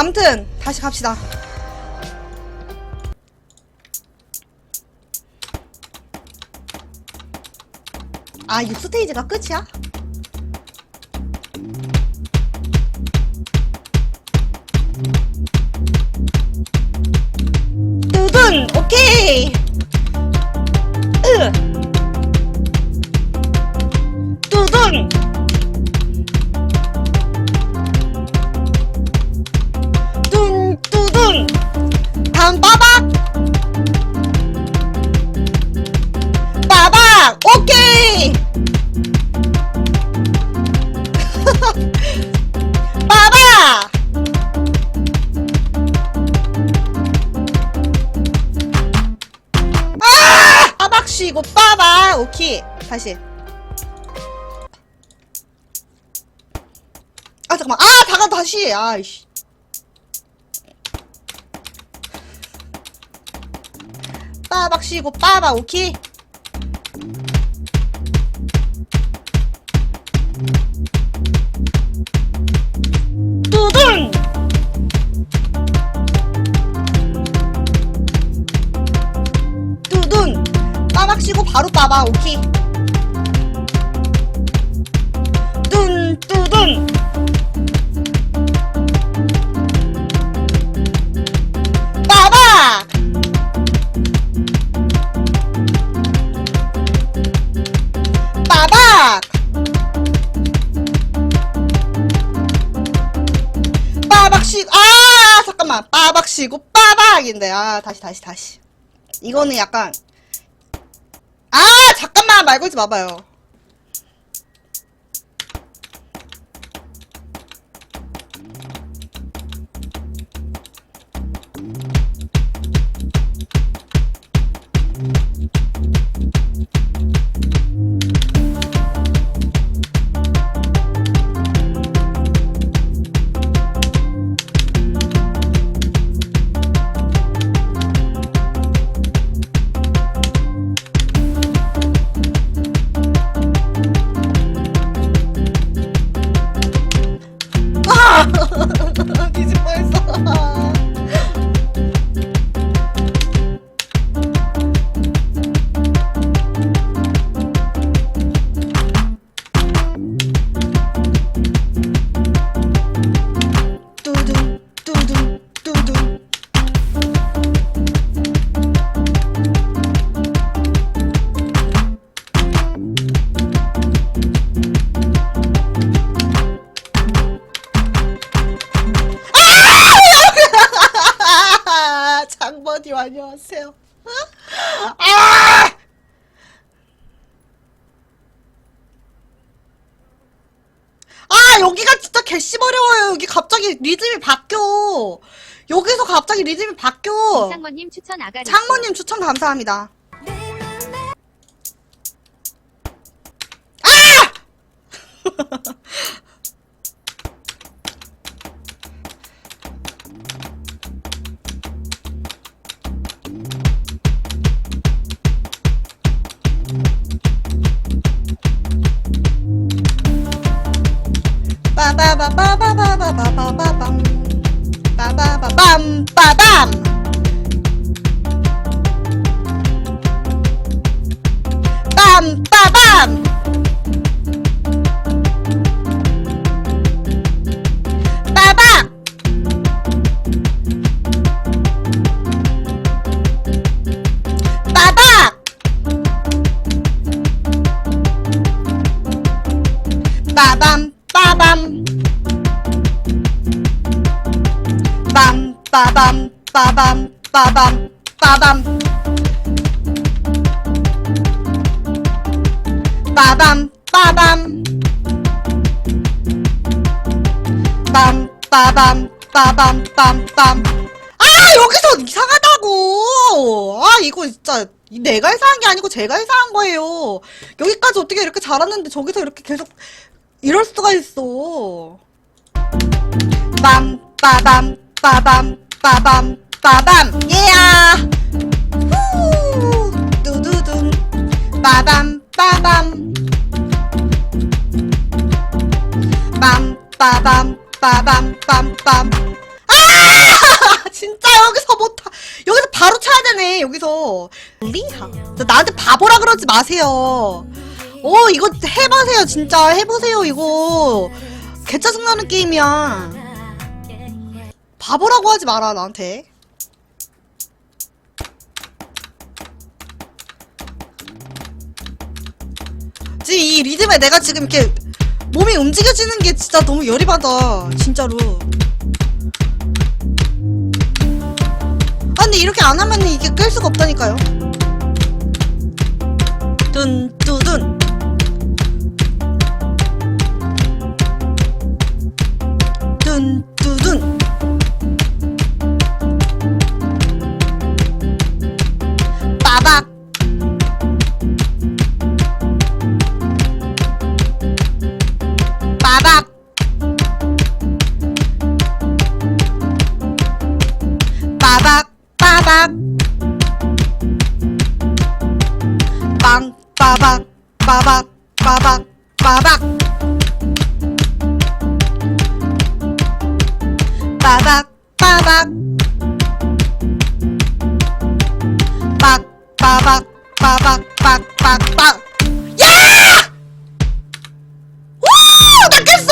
암튼 다시 갑시다. 아, 6스테이지가 끝이야? 두둔! 오케이! 으! 두둔! 오케이! 빠박! 아! 빠박 쉬고 빠박! 오케이. 다시. 아, 잠깐만. 아, 다가 다시. 아이씨. 빠박 쉬고 빠박 오케이 쉬고 바로 빠박 오케이 둔 두둔 빠박 빠박! 빠박 쉬고, 아! 잠깐만. 빠박 쉬고, 빠박인데. 아, 다시, 다시, 다시. 이거는 약간! 말 걸지 마봐요. 뒤질 뻔했어. 어려워요. 여기 갑자기 리듬이 바뀌어. 여기서 갑자기 리듬이 바뀌어. 장모님 추천 아가리. 장모님 추천 감사합니다. 아! ba ba ba ba ba ba ba bum ba ba ba bum ba bum. Bum ba bum. 빠밤 빠밤 빠밤 빠밤. 빠밤 빠밤. 빰 빠밤 빠밤 빰빰. 아 여기서 이상하다고. 아 이거 진짜 내가 이상한 게 아니고 제가 이상한 거예요. 여기까지 어떻게 이렇게 잘하는데 저기서 이렇게 계속 이럴 수가 있어. 빰 빠밤 빠밤 빠밤 빠밤 예야 후. 두두둔 빠밤 빠밤. 빰 빠밤 빠밤 빰빰. 아! 여기서 못 하- 여기서 바로 쳐야 되네 여기서. 리하. 나한테 바보라 그러지 마세요. 어 이거 해보세요 진짜. 해보세요 이거. 개 짜증나는 게임이야 바보라고 하지 마라 나한테. 지금 이 리듬에 내가 지금 이렇게 몸이 움직여지는 게 진짜 너무 열이 받아 진짜로. 아 근데 이렇게 안 하면 이게 끌 수가 없다니까요 빠박 빡 빠박 빠박 빡빡빡 야! 오! 나 깼어!